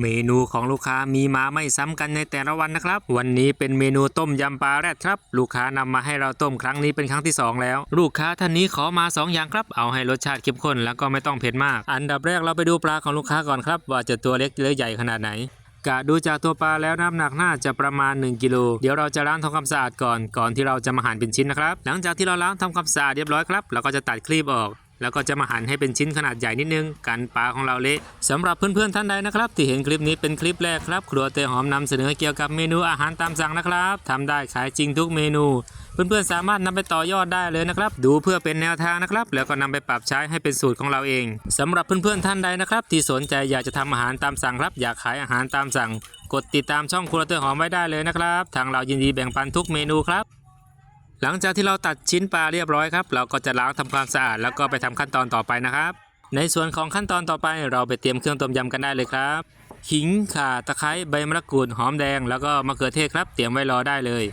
เมนูของลูกค้ามีมาไม่ซ้ำกันในแต่ละวันนะครับ วันนี้เป็นเมนูต้มยำปลาแรดครับ ลูกค้านำมาให้เราต้มครั้งนี้เป็นครั้งที่สองแล้ว ลูกค้าท่านนี้ขอมาสองอย่างครับเอาให้รสชาติเข้มข้นแล้วก็ไม่ต้องเผ็ดมาก อันดับแรกเราไปดูปลาของลูกค้าก่อนครับ ว่าจะตัวเล็กหรือใหญ่ขนาดไหนกะดูจากตัวปลาแล้วน้ำหนักน่าจะประมาณ 1 กิโล เดี๋ยวเราจะล้างทำความสะอาดก่อน ก่อนที่เราจะมาหั่นเป็นชิ้นนะครับ หลังจากที่เราล้างทำความสะอาดเรียบร้อยครับ เราก็จะตัดครีบออก แล้วก็จะมาหั่นให้เป็นชิ้นขนาดใหญ่นิดนึงกันปลาของเราเละสำหรับเพื่อนๆท่านใดนะครับ ที่เห็นคลิปนี้เป็นคลิปแรกครับ ครัวเตยหอมนำเสนอเกี่ยวกับเมนูอาหารตามสั่งนะครับทำได้ขายจริงทุกเมนู เพื่อนๆสามารถนำไปต่อยอดได้เลยนะครับ ดูเพื่อเป็นแนวทางนะครับ แล้วก็นำไปปรับใช้ให้เป็นสูตรของเราเองสำหรับเพื่อนๆท่านใดนะครับ ที่สนใจอยากจะทำอาหารตามสั่งครับ อยากขายอาหารตามสั่ง กดติดตามช่องครัวเตยหอมไว้ได้เลยนะครับ ทางเรายินดีแบ่งปันทุกเมนูครับ หลังจากที่เราตัดชิ้นปลาเรียบร้อยครับ เราก็จะล้างทำความสะอาดแล้วก็ไปทำขั้นตอนต่อไปนะครับ ในส่วนของขั้นตอนต่อไปเราไปเตรียมเครื่องต้มยำกันได้เลยครับขิงข่าตะไคร้ใบมะกรูดหอมแดง แล้วก็มะเขือเทศครับ เตรียมไว้รอได้เลย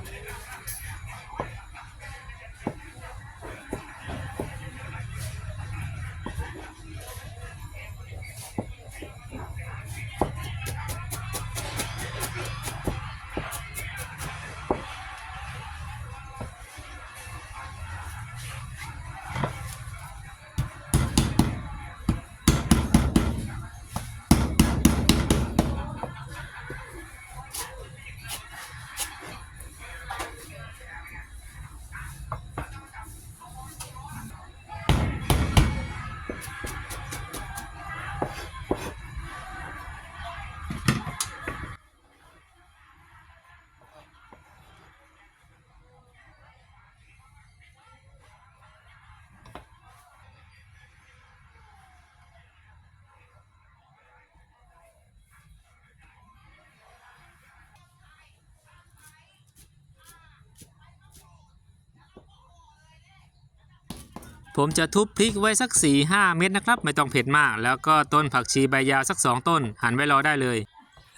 ผมจะทุบพริกไว้สัก 4 5 เม็ดนะครับ ไม่ต้องเผ็ดมาก แล้วก็ต้นผักชีใบยาวสัก 2 ต้น หั่นไว้รอได้เลย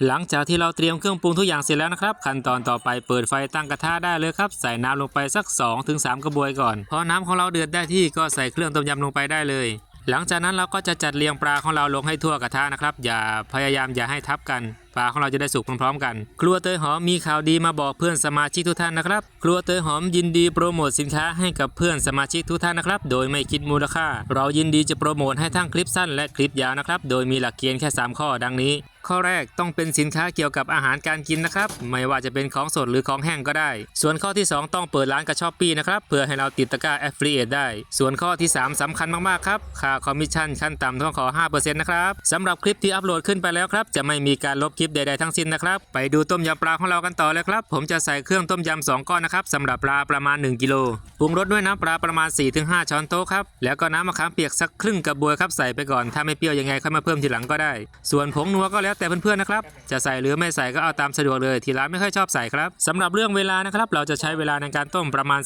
หลังจากที่เราเตรียมเครื่องปรุงทุกอย่างเสร็จแล้วนะครับ ขั้นตอนต่อไปเปิดไฟตั้งกระทะได้เลยครับ ใส่น้ำลงไปสัก 2-3 กระบวยก่อนพอน้ำของเราเดือดได้ที่ก็ใส่เครื่องต้มยำลงไปได้เลย หลังจากนั้นเราก็จะจัดเรียงปลาของเราลงให้ทั่วกระทะนะครับ อย่าพยายามอย่าให้ทับกันปลาของเราจะได้สุกพร้อมๆกัน ครัวเตยหอมมีข่าวดีมาบอกเพื่อนสมาชิกทุกท่านนะครับ ครัวเตยหอมยินดีโปรโมทสินค้าให้กับเพื่อนสมาชิกทุกท่านนะครับ โดยไม่คิดมูลค่า เรายินดีจะโปรโมทให้ทั้งคลิปสั้นและคลิปยาวนะครับ โดยมีหลักเกณฑ์แค่ 3 ข้อดังนี้ ข้อแรกต้องเป็นสินค้าเกี่ยวกับอาหารการกินนะครับ ไม่ว่าจะเป็นของสดหรือของแห้งก็ได้ ส่วนข้อที่ 2 ต้องเปิดร้านกับช้อปปี้นะครับเพื่อให้เราติดตะกร้า affiliate ได้ ส่วนข้อที่ 3สำคัญมากๆครับค่าคอมมิชชั่นขั้นต่ำต้องขอ 5%นะครับสำหรับคลิปที่อัปโหลดขึ้นไปแล้วครับจะไม่มีการลบคลิปใดๆทั้งสิ้นนะครับ ไปดูต้มยำปลาของเรากันต่อเลยครับ ผมจะใส่เครื่องต้มยำ2ก้อนนะครับสำหรับปลาประมาณ 1กิโลปรุงรสด้วยน้ำปลาประมาณ 4-5 ช้อนโต๊ะครับแล้วก็น้ำมะขามเปียกสักครึ่งกระบวยครับใส่ไปก่อนถ้าไม่เปรี้ยวยังไงค่อยมาเพิ่มทีหลังก็ได้ ส่วนผงนัวก็แล้วแต่เพื่อนๆนะครับ จะใส่หรือไม่ใส่ก็เอาตามสะดวกเลย ที่ร้านไม่ค่อยชอบใส่ครับสำหรับเรื่องเวลานะครับ เราจะใช้เวลาในการต้มประมาณ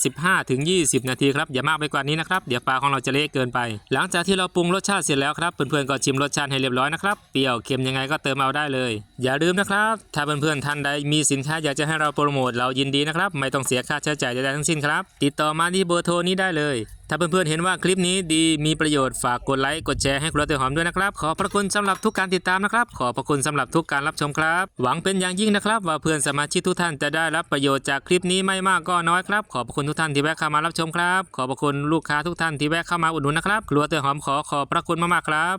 15-20 นาทีครับอย่ามากไปกว่านี้นะครับเดี๋ยวปลาของเราจะเละเกินไป หลังจากที่เราปรุงรสชาติเสร็จแล้วครับเพื่อนๆก็ชิมรสชาติให้เรียบร้อยนะครับเปรี้ยวเค็มยังไงก็เติมเอาได้เลย อย่าลืมนะครับถ้าเพื่อนๆท่านใดมีสินค้าอยากจะให้เราโปรโมทเรายินดีนะครับไม่ต้องเสียค่าใช้จ่ายใดๆทั้งสิ้นครับติดต่อมาที่เบอร์โทรนี้ได้เลยถ้าเพื่อนๆเห็นว่าคลิปนี้ดีมีประโยชน์ฝากกดไลค์กดแชร์ให้ครัวเตยหอมด้วยนะครับ ขอพระคุณสำหรับทุกการติดตามนะครับ ขอบพระคุณสำหรับทุกการรับชมครับ หวังเป็นอย่างยิ่งนะครับ ว่าเพื่อนสมาชิกทุกท่านจะได้รับประโยชน์จากคลิปนี้ไม่มากก็น้อยครับ ขอบคุณทุกท่านที่แวะเข้ามารับชมครับ ขอบคุณลูกค้าทุกท่านที่แวะเข้ามาอุดหนุนนะครับครัวเตือหอมขอขอบพระคุณมากๆครับ